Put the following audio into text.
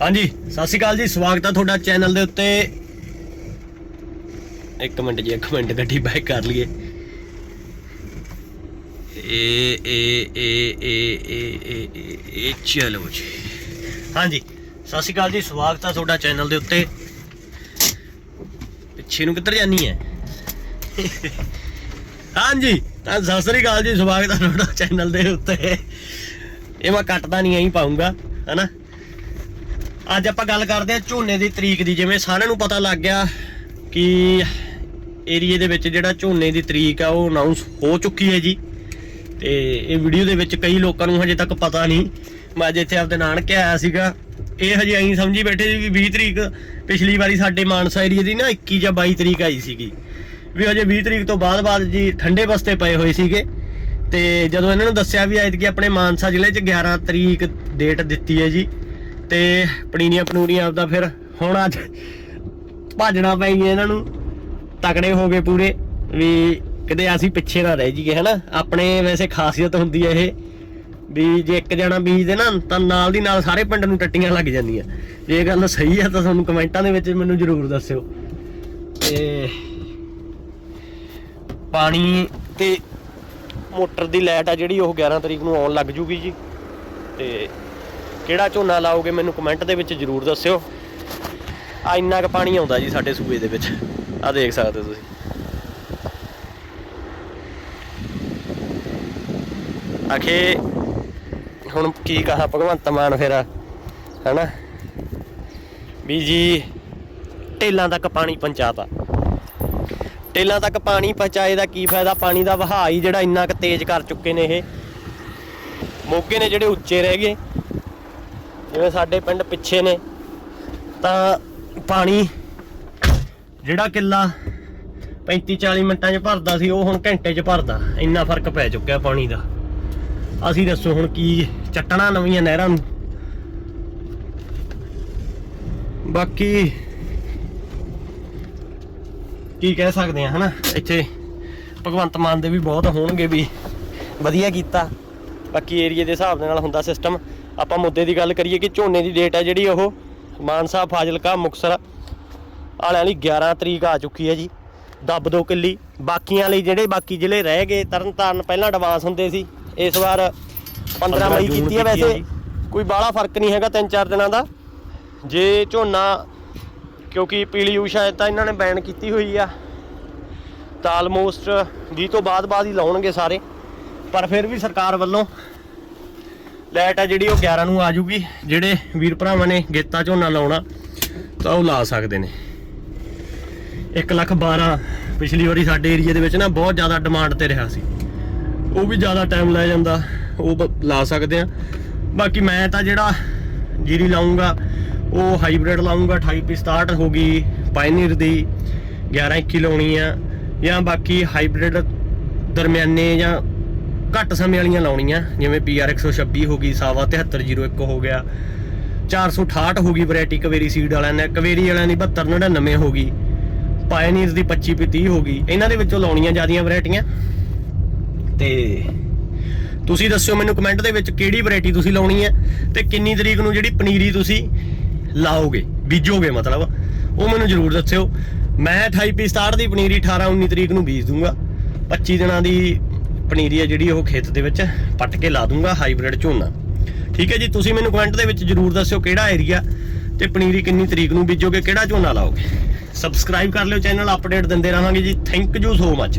ਹਾਂਜੀ, ਸਤਿ ਸ਼੍ਰੀ ਅਕਾਲ ਜੀ, ਸਵਾਗਤ ਹੈ ਤੁਹਾਡਾ ਚੈਨਲ ਦੇ ਉੱਤੇ। ਇੱਕ ਮਿੰਟ ਜੀ, ਇੱਕ ਮਿੰਟ ਗੱਡੀ ਬੈਕ ਕਰ ਲਈਏ। ਏ ਏ ਏ ਏ ਏ ਏ ਏ ਚਲੋ ਜੀ। ਹਾਂਜੀ, ਸਤਿ ਸ਼੍ਰੀ ਅਕਾਲ ਜੀ, ਸਵਾਗਤ ਹੈ ਤੁਹਾਡਾ ਚੈਨਲ ਦੇ ਉੱਤੇ। ਪਿੱਛੇ ਨੂੰ ਕਿੱਧਰ ਜਾਨੀ ਹੈ ਹਾਂਜੀ, ਤਾਂ ਸਤਿ ਸ਼੍ਰੀ ਅਕਾਲ ਜੀ, ਸਵਾਗਤ ਹੈ ਤੁਹਾਡਾ ਚੈਨਲ ਦੇ ਉੱਤੇ। ਇਹ ਮੈਂ ਕੱਟਦਾ ਨਹੀਂ ਐਂ ਪਾਉਂਗਾ, ਹਨਾ? ਅੱਜ ਆਪਾਂ ਗੱਲ ਕਰਦੇ ਹਾਂ ਝੋਨੇ ਦੀ ਤਰੀਕ ਦੀ, ਜਿਵੇਂ ਸਾਰਿਆਂ ਨੂੰ ਪਤਾ ਲੱਗ ਗਿਆ ਕਿ ਏਰੀਏ ਦੇ ਵਿੱਚ ਜਿਹੜਾ ਝੋਨੇ ਦੀ ਤਰੀਕ ਆ, ਉਹ ਅਨਾਉਂਸ ਹੋ ਚੁੱਕੀ ਹੈ ਜੀ। ਤੇ ਇਹ ਵੀਡੀਓ ਦੇ ਵਿੱਚ ਕਈ ਲੋਕਾਂ ਨੂੰ ਹਜੇ ਤੱਕ ਪਤਾ ਨਹੀਂ। ਮੈਂ ਅੱਜ ਇੱਥੇ ਆਪਦੇ ਨਾਨਕੇ ਆਇਆ ਸੀਗਾ। ਇਹ ਹਜੇ ਐਂ ਸਮਝੀ ਬੈਠੇ ਸੀ ਵੀ 20 ਤਰੀਕ ਪਿਛਲੀ ਵਾਰੀ ਸਾਡੇ ਮਾਨਸਾ ਏਰੀਏ ਦੀ ਨਾ 21 ਜਾਂ 22 ਤਰੀਕ ਆਈ ਸੀਗੀ। ਵੀ ਹਜੇ 20 ਤਰੀਕ ਤੋਂ ਬਾਅਦ ਬਾਅਦ ਜੀ ਠੰਡੇ ਬਸਤੇ ਪਏ ਹੋਏ ਸੀਗੇ। ਤੇ ਜਦੋਂ ਇਹਨਾਂ ਨੂੰ ਦੱਸਿਆ ਵੀ ਐਤਕੀ ਆਪਣੇ ਮਾਨਸਾ ਜ਼ਿਲ੍ਹੇ 'ਚ 11 ਤਰੀਕ ਡੇਟ ਦਿੱਤੀ ਹੈ ਜੀ ਤੇ ਪਣੀਨੀਆਂ ਪਨੂਰੀਆਂ ਆਪਦਾ ਫਿਰ ਹੁਣ ਅੱਜ ਭੱਜਣਾ ਪੈ ਗਿਆ ਇਹਨਾਂ ਨੂੰ। ਤਕੜੇ ਹੋ ਗਏ ਪੂਰੇ। ਵੀ ਕਿਤੇ ਅਸੀਂ ਪਿੱਛੇ ਨਾ ਰਹਿ ਜਾਈਏ, ਹਨਾ? ਆਪਣੇ ਵੈਸੇ ਖਾਸੀਅਤ ਹੁੰਦੀ ਹੈ ਇਹ। ਵੀ ਜੇ ਇੱਕ ਜਣਾ ਬੀਜਦੇ ਨਾ ਤਾਂ ਨਾਲ ਦੀ ਨਾਲ ਸਾਰੇ ਪਿੰਡ ਨੂੰ ਟੱਟੀਆਂ ਲੱਗ ਜਾਂਦੀਆਂ। ਜੇ ਗੱਲ ਸਹੀ ਹੈ ਤਾਂ ਤੁਹਾਨੂੰ ਕਮੈਂਟਾਂ ਦੇ ਵਿੱਚ ਮੈਨੂੰ ਜ਼ਰੂਰ ਦੱਸਿਓ। ਤੇ ਪਾਣੀ ਤੇ ਮੋਟਰ ਦੀ ਲਾਈਟ ਆ ਜਿਹੜੀ, ਉਹ 11 ਤਰੀਕ ਨੂੰ ਆਉਣ ਲੱਗ ਜੂਗੀ ਜੀ। ਤੇ ਕਿਹੜਾ ਝੋਨਾ ਲਾਓਗੇ ਮੈਨੂੰ ਕਮੈਂਟ ਦੇ ਵਿੱਚ ਜਰੂਰ ਦੱਸਿਓ। ਆ ਇੰਨਾ ਕੁ ਪਾਣੀ ਆਉਂਦਾ ਜੀ ਸਾਡੇ ਸੂਏ ਦੇ ਵਿੱਚ। ਆ ਦੇਖ ਸਕਦੇ ਹੋ ਤੁਸੀਂ। ਆਖੇ ਹੁਣ ਕੀ ਕਹਾ ਭਗਵੰਤ ਮਾਨ ਫਿਰ, ਹੈਨਾ? ਵੀ ਜੀ, ਟੇਲਾਂ ਤੱਕ ਪਾਣੀ ਪਹੁੰਚਾਤਾ। ਟੇਲਾਂ ਤੱਕ ਪਾਣੀ ਪਹੁੰਚਾਏ ਦਾ ਕੀ ਫਾਇਦਾ? ਪਾਣੀ ਦਾ ਵਹਾਅ ਹੀ ਜਿਹੜਾ ਇੰਨਾ ਕੁ ਤੇਜ਼ ਕਰ ਚੁੱਕੇ ਨੇ ਇਹ। ਮੋਗੇ ਨੇ ਜਿਹੜੇ ਉੱਚੇ ਰਹਿ ਗਏ। ਜਿਵੇਂ ਸਾਡੇ ਪਿੰਡ ਪਿੱਛੇ ਨੇ, ਤਾਂ ਪਾਣੀ ਜਿਹੜਾ ਕਿੱਲਾ 35 40 ਮਿੰਟਾਂ 'ਚ ਭਰਦਾ ਸੀ, ਉਹ ਹੁਣ ਘੰਟੇ 'ਚ ਭਰਦਾ। ਇੰਨਾ ਫ਼ਰਕ ਪੈ ਚੁੱਕਿਆ ਪਾਣੀ ਦਾ। ਅਸੀਂ ਦੱਸੋ ਹੁਣ ਕੀ ਚੱਟਣਾ ਨਵੀਆਂ ਨਹਿਰਾਂ ਨੂੰ। ਬਾਕੀ ਕੀ ਕਹਿ ਸਕਦੇ ਆ ਹਨਾ? ਇੱਥੇ ਭਗਵੰਤ ਮਾਨ ਦੇ ਵੀ ਬਹੁਤ ਹੋਣਗੇ ਵੀ ਵਧੀਆ ਕੀਤਾ। ਬਾਕੀ ਏਰੀਏ ਦੇ ਹਿਸਾਬ ਦੇ ਨਾਲ ਹੁੰਦਾ ਸਿਸਟਮ ਆਪਾਂ ਮੁੱਦੇ ਦੀ ਗੱਲ ਕਰੀਏ ਕਿ ਝੋਨੇ ਦੀ ਡੇਟ ਹੈ ਜਿਹੜੀ ਉਹ ਮਾਨਸਾ ਫਾਜ਼ਿਲਕਾ ਮੁਕਤਸਰ ਵਾਲਿਆਂ ਲਈ 11 ਤਰੀਕ ਆ ਚੁੱਕੀ ਹੈ ਜੀ। ਦੱਬ ਦੋ ਕਿੱਲੀ। ਬਾਕੀਆਂ ਲਈ ਜਿਹੜੇ ਬਾਕੀ ਜ਼ਿਲ੍ਹੇ ਰਹਿ ਗਏ ਤਰਨਤਾਰਨ ਪਹਿਲਾਂ ਐਡਵਾਂਸ ਹੁੰਦੇ ਸੀ ਇਸ ਵਾਰ 15 ਮਈ ਕੀਤੀ ਹੈ ਵੈਸੇ। ਕੋਈ ਬਾਹਲਾ ਫ਼ਰਕ ਨਹੀਂ ਹੈਗਾ ਤਿੰਨ ਚਾਰ ਦਿਨਾਂ ਦਾ। ਜੇ ਝੋਨਾ ਕਿਉਂਕਿ ਪੀਲੀ ਊ ਸ਼ਾਇਦ ਤਾਂ ਇਹਨਾਂ ਨੇ ਬੈਨ ਕੀਤੀ ਹੋਈ ਆ। ਤਾਂ ਆਲਮੋਸਟ 20 ਤੋਂ ਬਾਅਦ ਬਾਅਦ ਹੀ ਲਾਉਣਗੇ ਸਾਰੇ। ਪਰ ਫਿਰ ਵੀ ਸਰਕਾਰ ਵੱਲੋਂ ਲਾਈਟ ਆ ਜਿਹੜੀ ਉਹ 11 ਨੂੰ ਆ ਜੂਗੀ, ਜਿਹੜੇ ਵੀਰ ਭਰਾਵਾਂ ਨੇ ਗੇਤਾ ਝੋਨਾ ਲਾਉਣਾ, ਤਾਂ ਉਹ ਲਾ ਸਕਦੇ ਨੇ। 1 ਲੱਖ 12 ਪਿਛਲੀ ਵਾਰੀ ਸਾਡੇ ਏਰੀਆ ਦੇ ਵਿੱਚ ਨਾ ਬਹੁਤ ਜ਼ਿਆਦਾ ਡਿਮਾਂਡ ਤੇ ਰਿਹਾ ਸੀ। ਉਹ ਵੀ ਜ਼ਿਆਦਾ ਟਾਈਮ ਲੈ ਜਾਂਦਾ, ਉਹ ਲਾ ਸਕਦੇ ਆ। ਬਾਕੀ ਮੈਂ ਤਾਂ ਜਿਹੜਾ ਜੀਰੀ ਲਾਉਂਗਾ ਉਹ ਹਾਈਬ੍ਰਿਡ ਲਾਉਂਗਾ 2867 ਹੋ ਗਈ ਪਾਇਨੀਅਰ ਦੀ 1121 ਲਾਉਣੀ ਆ। ਜਾਂ ਬਾਕੀ ਹਾਈਬ੍ਰਿਡ ਦਰਮਿਆਨੇ ਜਾਂ ਘੱਟ ਸਮੇਂ ਵਾਲੀਆਂ ਲਾਉਣੀਆਂ, ਜਿਵੇਂ PR 126 ਹੋ ਗਈ ਸਾਵਾ 7301 ਹੋ ਗਿਆ 468 ਹੋ ਗਈ ਵੈਰਾਈਟੀ ਕਵੇਰੀ ਸੀਡ ਵਾਲਿਆਂ ਨੇ, ਕਵੇਰੀ ਵਾਲਿਆਂ ਦੀ 7299 ਹੋ ਗਈ ਪਾਇਨੀਅਰ ਦੀ 2530 ਹੋ ਗਈ, ਇਹਨਾਂ ਦੇ ਵਿੱਚੋਂ ਲਾਉਣੀਆਂ ਜਿਆਦੀਆਂ ਵੈਰਾਈਟੀਆਂ ਤੇ ਤੁਸੀਂ ਦੱਸਿਓ ਮੈਨੂੰ ਕਮੈਂਟ ਦੇ ਵਿੱਚ ਕਿਹੜੀ ਵੈਰਾਈਟੀ ਤੁਸੀਂ ਲਾਉਣੀ ਹੈ, ਤੇ ਕਿੰਨੀ ਤਰੀਕ ਨੂੰ ਜਿਹੜੀ ਪਨੀਰੀ ਤੁਸੀਂ ਲਾਓਗੇ, ਬੀਜੋਗੇ ਮਤਲਬ, ਉਹ ਮੈਨੂੰ ਜਰੂਰ ਦੱਸਿਓ। ਮੈਂ 28 ਪੀ ਸਟਾਰਟ ਦੀ ਪਨੀਰੀ 18 19 ਤਰੀਕ ਨੂੰ ਬੀਜ ਦੂੰਗਾ 25 ਦਿਨਾਂ ਦੀ ਪਨੀਰੀ ਹੈ ਜਿਹੜੀ ਉਹ ਖੇਤ ਦੇ ਵਿੱਚ ਪੱਟ ਕੇ ਲਾ ਦੂੰਗਾ, ਹਾਈਬ੍ਰਿਡ ਝੋਨਾ। ਠੀਕ ਹੈ ਜੀ, ਤੁਸੀਂ ਮੈਨੂੰ ਕਮੈਂਟ ਦੇ ਵਿੱਚ ਜਰੂਰ ਦੱਸਿਓ ਕਿਹੜਾ ਏਰੀਆ ਤੇ ਪਨੀਰੀ ਕਿੰਨੀ ਤਰੀਕ ਨੂੰ ਬੀਜੋਗੇ, ਕਿਹੜਾ ਝੋਨਾ ਲਾਓਗੇ। ਸਬਸਕ੍ਰਾਈਬ ਕਰ ਲਿਓ ਚੈਨਲ ਅਪਡੇਟ ਦਿੰਦੇ ਰਹਾਂਗੇ ਜੀ। Thank you so much